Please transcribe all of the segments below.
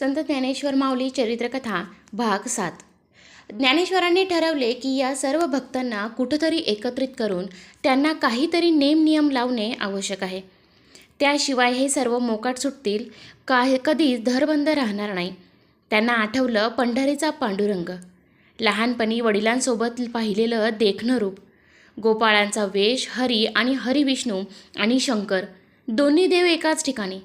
संत ज्ञानेश्वर माऊली चरित्रकथा भाग सात. ज्ञानेश्वरांनी ठरवले की या सर्व भक्तांना कुठंतरी एकत्रित करून त्यांना काहीतरी नेम नियम लावणे आवश्यक आहे. त्याशिवाय हे सर्व मोकाट सुटतील का कधीच धरबंद राहणार नाही. त्यांना आठवलं पंढरीचा पांडुरंग. लहानपणी वडिलांसोबत पाहिलेलं देखणं रूप. गोपाळांचा वेश हरी आणि हरिविष्णू आणि शंकर. दोन्ही देव एकाच ठिकाणी.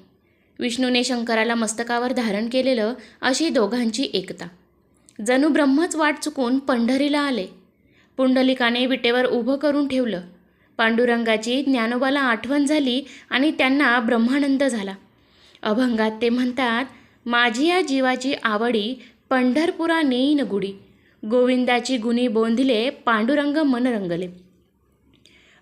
विष्णूने शंकराला मस्तकावर धारण केलेलं अशी दोघांची एकता. जणू ब्रह्मच वाट चुकून पंढरीला आले. पुंडलिकाने विटेवर उभं करून ठेवलं. पांडुरंगाची ज्ञानोबाला आठवण झाली आणि त्यांना ब्रह्मानंद झाला. अभंगात ते म्हणतात माझी या जीवाची आवडी पंढरपुरा नेईन गुडी. गोविंदाची गुणी बोंधिले पांडुरंग मन रंगले.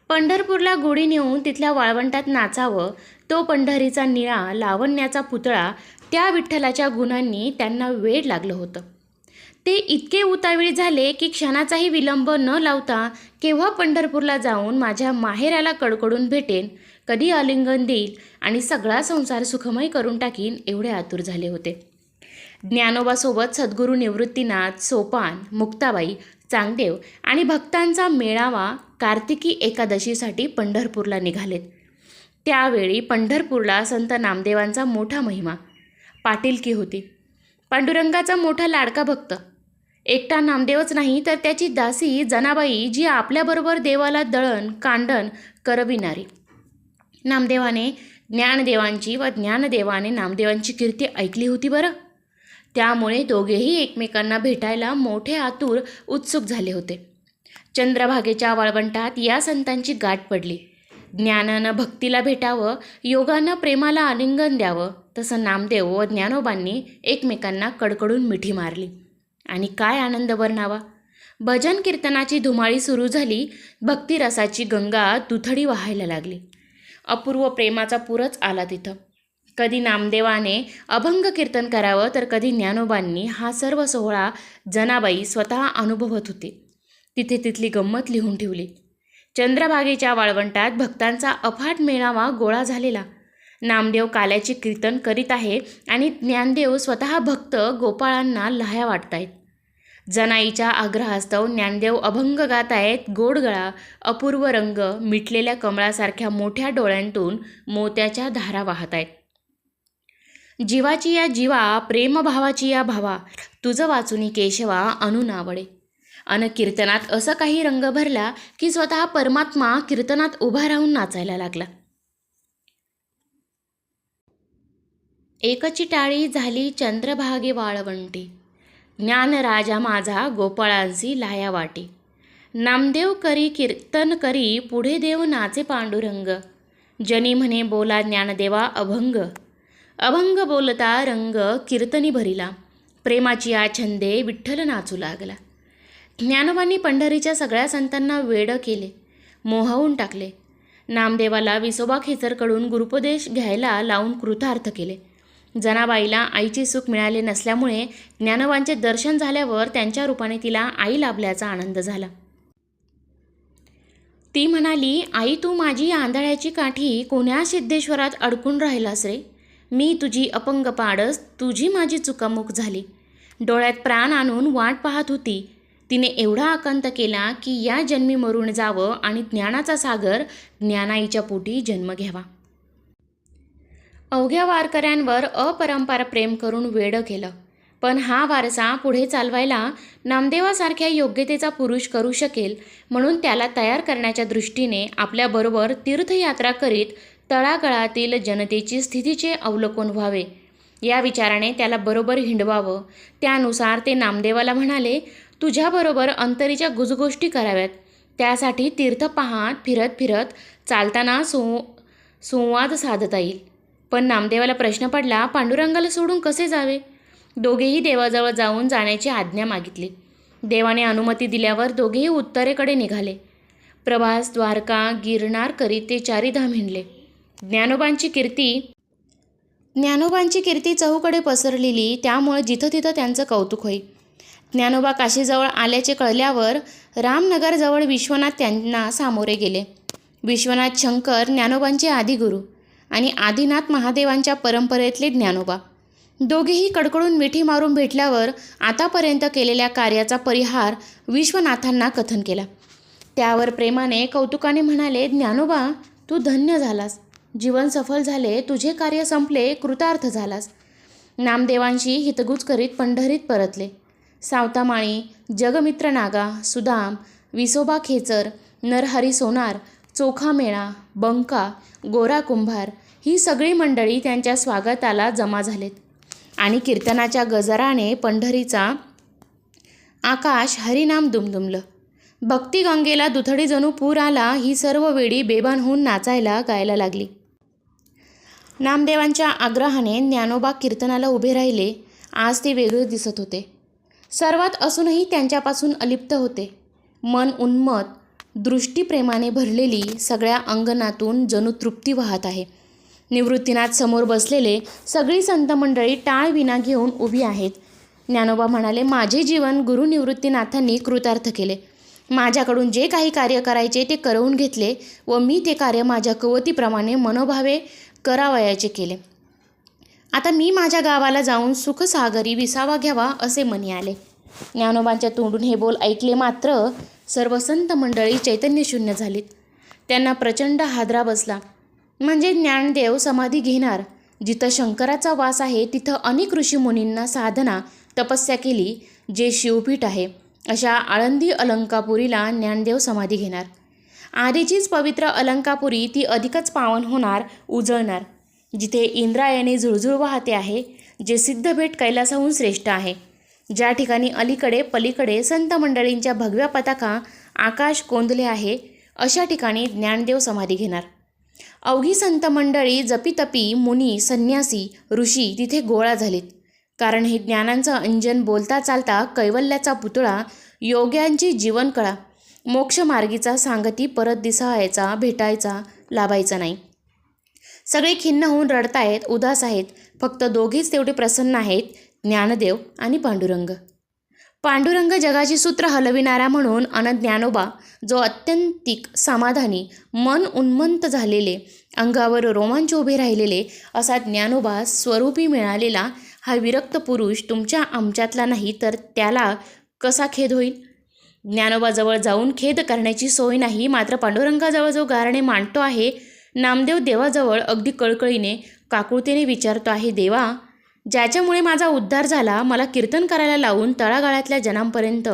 पंढरपूरला गुढी नेऊन तिथल्या वाळवंटात नाचावं तो पंढरीचा निळा लावण्याचा पुतळा त्या विठ्ठलाच्या गुणांनी त्यांना वेळ लागलं होतं. ते इतके उतावीळ झाले की क्षणाचाही विलंब न लावता केव्हा पंढरपूरला जाऊन माझ्या माहेराला कडकडून भेटेन कधी आलिंगन देईल आणि सगळा संसार सुखमय करून टाकीन एवढे आतुर झाले होते. ज्ञानोबासोबत सद्गुरू निवृत्तीनाथ सोपान मुक्ताबाई चांगदेव आणि भक्तांचा मेळावा कार्तिकी एकादशीसाठी पंढरपूरला निघालेत. त्यावेळी पंढरपूरला संत नामदेवांचा मोठा महिमा. पाटीलकी होती. पांडुरंगाचा मोठा लाडका भक्त. एकटा नामदेवच नाही तर त्याची दासी जनाबाई जी आपल्याबरोबर देवाला दळण कांडण करविणारी. नामदेवाने ज्ञानदेवांची व ज्ञानदेवाने नामदेवांची कीर्ती ऐकली होती बरं? त्यामुळे दोघेही एकमेकांना भेटायला मोठे आतुर उत्सुक झाले होते. चंद्रभागेच्या वाळवंटात या संतांची गाठ पडली. ज्ञानानं भक्तीला भेटावं योगानं प्रेमाला आलिंगन द्यावं तसं नामदेव व ज्ञानोबांनी एकमेकांना कडकडून मिठी मारली. आणि काय आनंद वर्णावा! भजन कीर्तनाची धुमाळी सुरू झाली भक्तिरसाची गंगा दुथडी वाहायला लागली. अपूर्व प्रेमाचा पुरच आला तिथं. कधी नामदेवाने अभंग कीर्तन करावं तर कधी ज्ञानोबांनी हा सर्व सोहळा जनाबाई स्वतः अनुभवत होते. तिथे तिथली गंमत लिहून ठेवली. चंद्रभागेच्या वाळवंटात भक्तांचा अफाट मेळावा गोळा झालेला. नामदेव काल्याचे कीर्तन करीत आहे आणि ज्ञानदेव स्वतः भक्त गोपाळांना लहाया वाटतायत. जनाईच्या आग्रहास्तव ज्ञानदेव अभंग गात आहेत गोडगळा अपूर्व रंग मिटलेल्या कमळासारख्या मोठ्या डोळ्यांतून मोत्याच्या धारा वाहत आहेत जीवाची या जीवा प्रेमभावाची या भावा तुझं वाचुनी केशवा अनुनावडे अन कीर्तनात असं काही रंग भरला की स्वतः परमात्मा कीर्तनात उभा राहून नाचायला लागला. एकची टाळी झाली चंद्रभागे वाळवंटी. ज्ञान राजा माझा गोपाळांसी लाया वाटी. नामदेव करी कीर्तन करी पुढे देव नाचे पांडुरंग. जनी म्हणे बोला ज्ञानदेवा अभंग. अभंग बोलता रंग कीर्तनी भरिला. प्रेमाची आ छंदे विठ्ठल नाचू लागला. ज्ञानवानी पंढरीच्या सगळ्या संतांना वेडं केले. मोहवून टाकले. नामदेवाला विसोबा खेचरकडून गुरुपदेश घ्यायला लावून कृतार्थ केले. जनाबाईला आईची सुख मिळाले नसल्यामुळे ज्ञानवांचे दर्शन झाल्यावर त्यांच्या रूपाने तिला आई लाभल्याचा आनंद झाला. ती म्हणाली आई तू माझी आंधळ्याची काठी कोण्या सिद्धेश्वरात अडकून राहिलास रे? मी तुझी अपंग पाडस तुझी माझी चुकामुक झाली. डोळ्यात प्राण आणून वाट पाहत होती. तिने एवढा आकांत केला की या जन्मी मरून जावं आणि ज्ञानाचा सागर ज्ञानाईच्या पोटी जन्म घ्यावा. अवघ्या वारकऱ्यांवर अपरंपार प्रेम करून वेडं केलं. पण हा वारसा पुढे चालवायला नामदेवासारख्या योग्यतेचा पुरुष करू शकेल म्हणून त्याला तयार करण्याच्या दृष्टीने आपल्याबरोबर तीर्थयात्रा करीत तळागळातील जनतेची स्थितीचे अवलोकन व्हावे. या विचाराने त्याला बरोबर हिंडवावं. त्यानुसार ते नामदेवाला म्हणाले तुझ्याबरोबर अंतरीच्या गुजगोष्टी कराव्यात. त्यासाठी तीर्थ पाहात फिरत फिरत चालताना सो संवाद साधता येईल. पण नामदेवाला प्रश्न पडला पांडुरंगाला सोडून कसे जावे? दोघेही देवाजवळ जाऊन जाण्याची आज्ञा मागितली. देवाने अनुमती दिल्यावर दोघेही उत्तरेकडे निघाले. प्रभास द्वारका गिरनार करीत ते चारीधाम हिंडले. ज्ञानोबांची कीर्ती ज्ञानोबांची कीर्ती चहूकडे पसरलेली त्यामुळे जिथं तिथं त्यांचं कौतुक होई. ज्ञानोबा काशीजवळ आल्याचे कळल्यावर रामनगरजवळ विश्वनाथ त्यांना सामोरे गेले. विश्वनाथ शंकर ज्ञानोबांचे आदिगुरू आणि आदिनाथ महादेवांच्या परंपरेतले ज्ञानोबा. दोघेही कडकडून मिठी मारून भेटल्यावर आतापर्यंत केलेल्या कार्याचा परिहार विश्वनाथांना कथन केला. त्यावर प्रेमाने कौतुकाने म्हणाले ज्ञानोबा तू धन्य झालास. जीवन सफल झाले तुझे कार्य संपले कृतार्थ झालास. नामदेवांशी हितगुज करीत पंढरीत परतले. सावतामाळी जगमित्र नागा सुदाम विसोबा खेचर नरहरी सोनार चोखा मेळा बंका गोरा कुंभार ही सगळी मंडळी त्यांच्या स्वागताला जमा झालेत. आणि कीर्तनाच्या गजराने पंढरीचा आकाश हरिनाम दुमदुमलं. भक्तिगंगेला दुथडी जणू पूर आला ही सर्व वेळी बेभान होऊन नाचायला गायला लागली. नामदेवांच्या आग्रहाने ज्ञानोबा कीर्तनाला उभे राहिले आज ते वेगळे दिसत होते. सर्वात असूनही त्यांच्यापासून अलिप्त होते. मन उन्मत दृष्टीप्रेमाने भरलेली सगळ्या अंगणातून जणू तृप्ती वाहत आहे. निवृत्तीनाथ समोर बसलेले सगळी संत मंडळी घेऊन उभी आहेत. ज्ञानोबा म्हणाले माझे जीवन गुरु निवृत्तीनाथांनी कृतार्थ केले. माझ्याकडून जे काही कार्य करायचे ते करवून घेतले व मी ते कार्य माझ्या कवतीप्रमाणे मनोभावे करावयाचे केले. आता मी माझ्या गावाला जाऊन सुखसागरी विसावा घ्यावा असे मनी आले ज्ञानोबांच्या तोंडून हे बोल ऐकले मात्र सर्व संत मंडळी चैतन्यशून्य झालीत. त्यांना प्रचंड हादरा बसला. म्हणजे ज्ञानदेव समाधी घेणार जिथं शंकराचा वास आहे तिथं अनेक ऋषीमुनींना साधना तपस्या केली जे शिवपीठ आहे. अशा आळंदी अलंकापुरीला ज्ञानदेव समाधी घेणार. आधीचीच पवित्र अलंकापुरी ती अधिकच पावन होणार उजळणार. जिथे इंद्रायणी झुळझुळ वाहते आहे जे सिद्धभेट कैलासाहून श्रेष्ठ आहे. ज्या ठिकाणी अलीकडे पलीकडे संत मंडळींच्या भगव्या पताका आकाश कोंदले आहे अशा ठिकाणी ज्ञानदेव समाधी घेणार. अवघी संत मंडळी जपीतपी मुनी संन्यासी ऋषी तिथे गोळा झालीत. कारण हे ज्ञानांचं अंजन बोलता चालता कैवल्याचा पुतळा योग्यांची जीवनकळा मोक्षमार्गीचा सांगती परत दिसायचा भेटायचा लाभायचा नाही. सगळे खिन्न होऊन रडतायत उदास आहेत. फक्त दोघेच तेवढे प्रसन्न आहेत ज्ञानदेव आणि पांडुरंग. पांडुरंग जगाची सूत्र हलविणारा म्हणून अन ज्ञानोबा जो अत्यंतिक समाधानी मन उन्मंत झालेले अंगावर रोमांच उभे राहिलेले असा ज्ञानोबा स्वरूपी मिळालेला हा विरक्त पुरुष तुमच्या आमच्यातला नाही तर त्याला कसा खेद होईल? ज्ञानोबाजवळ जाऊन खेद करण्याची सोय नाही मात्र पांडुरंगाजवळ जो गारणे मांडतो आहे नामदेव देवाजवळ अगदी कळकळीने काकुळतेने विचारतो आहे देवा ज्याच्यामुळे माझा उद्धार झाला मला कीर्तन करायला लावून तळागाळातल्या जनांपर्यंत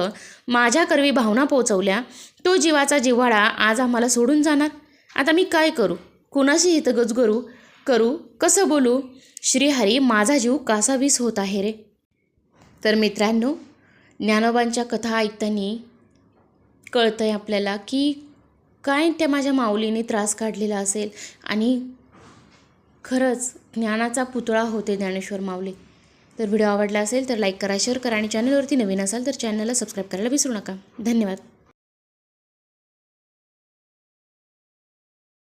माझ्या करवी भावना पोचवल्या तो जीवाचा जिव्हाळा आज आम्हाला सोडून जाणार? आता मी काय करू? कुणाशी हितगज करू करू? कसं बोलू? श्रीहरी माझा जीव कासावीस होत आहे रे? तर मित्रांनो ज्ञानोबांच्या कथा ऐकताना कळतं आहे आपल्याला की काय त्या माझ्या माऊलीने त्रास काढलेला असेल? आणि खरंच ज्ञानाचा पुतळा होते ज्ञानेश्वर माऊली. तर व्हिडिओ आवडला असेल तर लाईक करा शेअर करा आणि चॅनलवरती नवीन असाल तर चॅनलला सबस्क्राईब करायला विसरू नका. धन्यवाद.